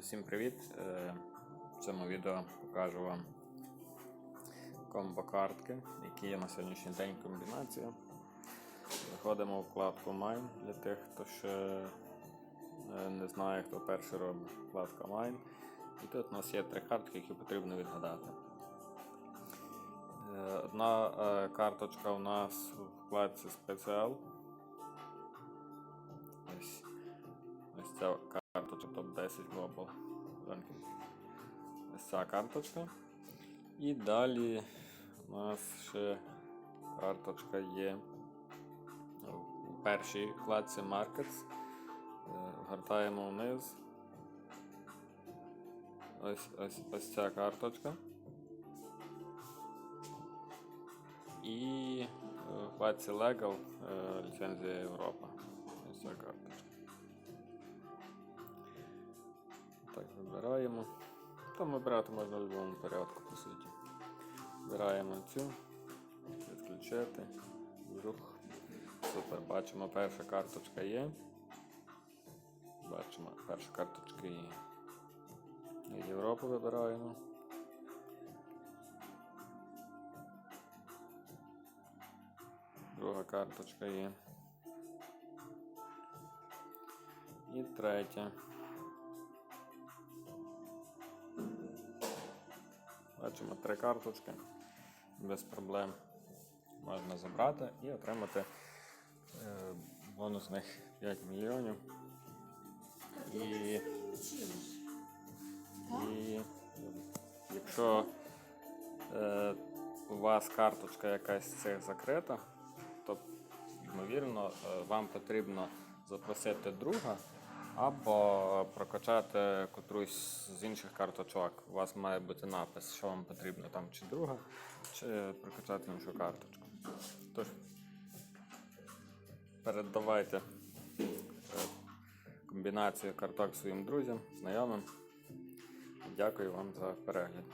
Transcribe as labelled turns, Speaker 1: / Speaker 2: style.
Speaker 1: Всім привіт! Е, В цьому відео покажу вам комбо-картки, які є на сьогоднішній день комбінація. Заходимо в вкладку Mine для тих, хто ще е, не знає, хто перший робить вкладка Mine. І тут у нас є три картки, які потрібно відгадати. Е, Одна карточка у нас в вкладці спеціал. Ось, ця карточка топ-10 Global Ranking. Ось ця карточка. І далі у нас ще карточка є у першій вкладці Markets. Е, Гортаємо вниз. Ось, ось, ось ця карточка. І в вкладці Legal е, ліцензія Європа. Ось ця карточка. Так, вибираємо. Там вибирати можна в будь-якому порядку, по суті. Вибираємо цю, відключити, рух. Супер, бачимо, перша карточка є. Бачимо, перша карточка є. Європу вибираємо. Друга карточка є. І третя. Бачимо три карточки. Без проблем можна забрати і отримати е, бонусних 5 мільйонів. І, і якщо е, у вас карточка якась з цих закрита, то ймовірно е, вам потрібно запросити друга або прокачати котрусь з інших карточок. У вас має бути напис, що вам потрібно там чи друга, чи прокачати іншу карточку. Тож, передавайте е, комбінацію карток своїм друзям, знайомим. Дякую вам за перегляд.